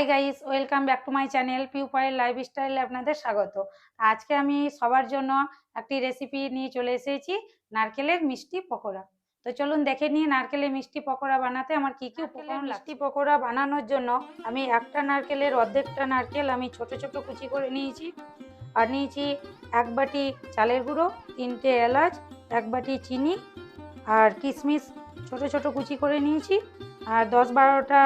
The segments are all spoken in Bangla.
Hi guys welcome back to my channel পিউপাইল লাইফস্টাইলে আপনাদের স্বাগত। আজকে আমি সবার জন্য একটি রেসিপি নিয়ে চলে এসেছি নারকেলের মিষ্টি পকোড়া। তো চলুন দেখে নিয়ে নারকেলের মিষ্টি পকোড়া বানাতে আমার কি কি উপকরণ মিষ্টি পকোড়া বানানোর জন্য আমি একটা নারকেলের অর্ধেকটা নারকেল আমি ছোট ছোট কুচি করে নিয়েছি। আর নিয়েছি এক বাটি চালের গুঁড়ো তিনটে এলাচ এক বাটি চিনি আর কিশমিশ ছোট ছোট কুচি করে নিয়েছি। আর দশ বারোটা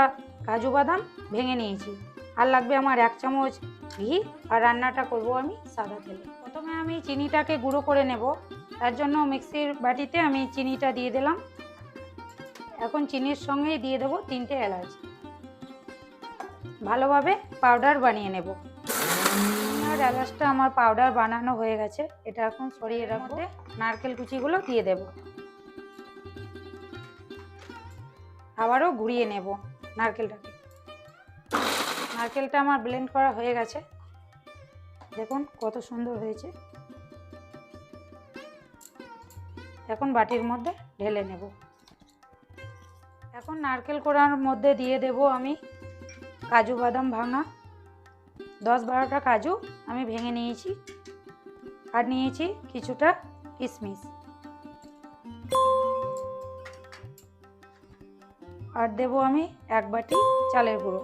কাজু বাদাম ভেঙে নিয়েছি। আর লাগবে আমার এক চামচ ঘি, আর রান্নাটা করব আমি সাদা তেলে। প্রথমে আমি চিনিটাকে গুঁড়ো করে নেব। তার জন্য মিক্সির বাটিতে আমি চিনিটা দিয়ে দিলাম। এখন চিনির সঙ্গেই দিয়ে দেবো তিনটে এলাচ। ভালোভাবে পাউডার বানিয়ে নেব। আর এলাচটা আমার পাউডার বানানো হয়ে গেছে। এটা এখন সরিয়ে রাখব নারকেল কুচিগুলো দিয়ে দেব। আবারও ঘুরিয়ে নেব। নারকেলটাকে নারকেলটা আমার ব্লেন্ড করা হয়ে গেছে। দেখুন কত সুন্দর হয়েছে। এখন বাটির মধ্যে ঢেলে নেব। এখন নারকেল কোড়ার মধ্যে দিয়ে দেব আমি কাজু বাদাম ভাঙা। দশ বারোটা কাজু আমি ভেঙে নিয়েছি। আর নিয়েছি কিছুটা কিশমিশ। আর দেব আমি এক বাটি চালের গুঁড়ো।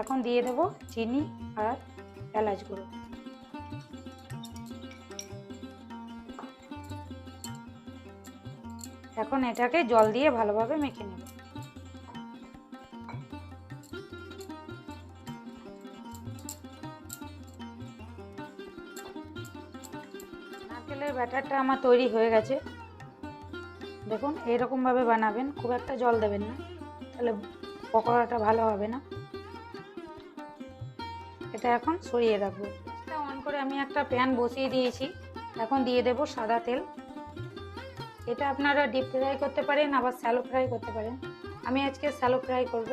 এখন দিয়ে দেব চিনি আর এলাচ গুঁড়ো। এখন এটাকে জল দিয়ে ভালোভাবে মেখে নেব। নারকেলের ব্যাটারটা আমার তৈরি হয়ে গেছে। দেখুন, এইরকমভাবে বানাবেন, খুব একটা জল দেবেন না, তাহলে পকোড়াটা ভালো হবে না। এটা এখন সরিয়ে রাখব। এটা অন করে আমি একটা প্যান বসিয়ে দিয়েছি। এখন দিয়ে দেব সাদা তেল। এটা আপনারা ডিপ ফ্রাই করতে পারেন, আবার স্যালো ফ্রাই করতে পারেন। আমি আজকে স্যালো ফ্রাই করব।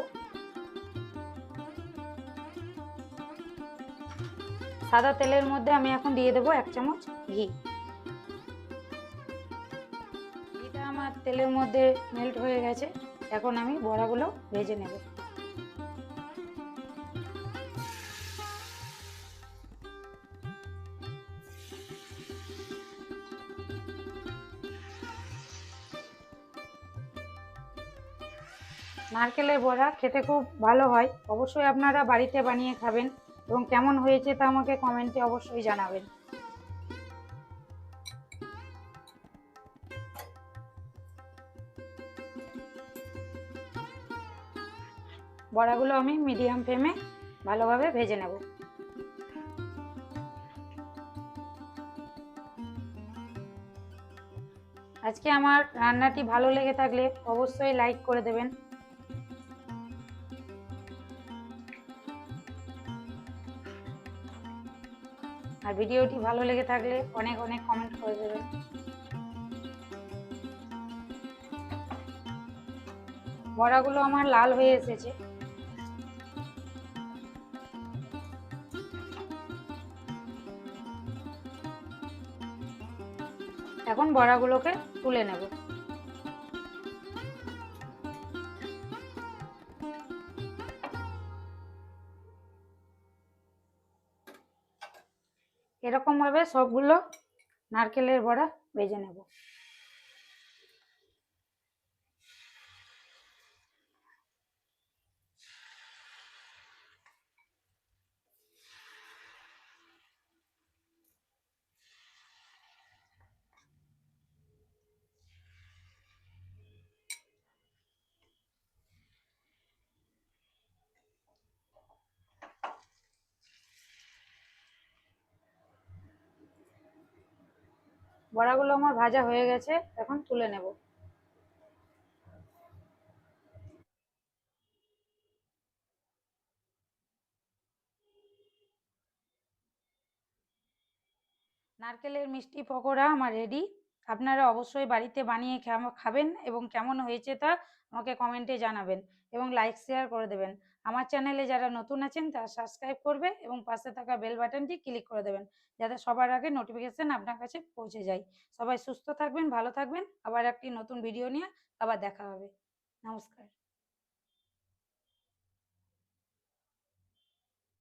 সাদা তেলের মধ্যে আমি এখন দিয়ে দেবো এক চামচ ঘি। তেলের মধ্যে মেল্ট হয়ে গেছে, এখন আমি বড়াগুলো ভেজে নেব। নারকেলের বড়া খেতে খুব ভালো হয়, অবশ্যই আপনারা বাড়িতে বানিয়ে খাবেন এবং কেমন হয়েছে তা আমাকে কমেন্টে অবশ্যই জানাবেন। বড়াগুলো আমি মিডিয়াম ফ্লেমে ভালোভাবে ভেজে নেব। আজকে আমার রান্নাটি ভালো লেগে থাকলে অবশ্যই লাইক করে দেবেন। আর ভিডিওটি ভালো লেগে থাকলে অনেক অনেক কমেন্ট করে দেবেন। বড়াগুলো আমার লাল হয়ে এসেছে। এখন বড়াগুলোকে তুলে নেব। এরকম ভাবে সবগুলো নারকেলের বড়া ভেজে নেব। বড়াগুলো আমার ভাজা হয়ে গেছে এখন তুলে নেব। নারকেলের মিষ্টি পকোড়া আমার রেডি আপনারা অবশ্যই বাড়িতে বানিয়ে খাবেন এবং কেমন হয়েছে তা আমাকে কমেন্টে জানাবেন এবং লাইক শেয়ার করে দেবেন। আমার চ্যানেলে যারা নতুন আছেন তারা সাবস্ক্রাইব করবে এবং পাশে থাকা বেল বাটনটি ক্লিক করে দেবেন, যাতে সবার আগে নোটিফিকেশান আপনার কাছে পৌঁছে যায়। সবাই সুস্থ থাকবেন, ভালো থাকবেন, আবার একটি নতুন ভিডিও নিয়ে আবার দেখা হবে। নমস্কার।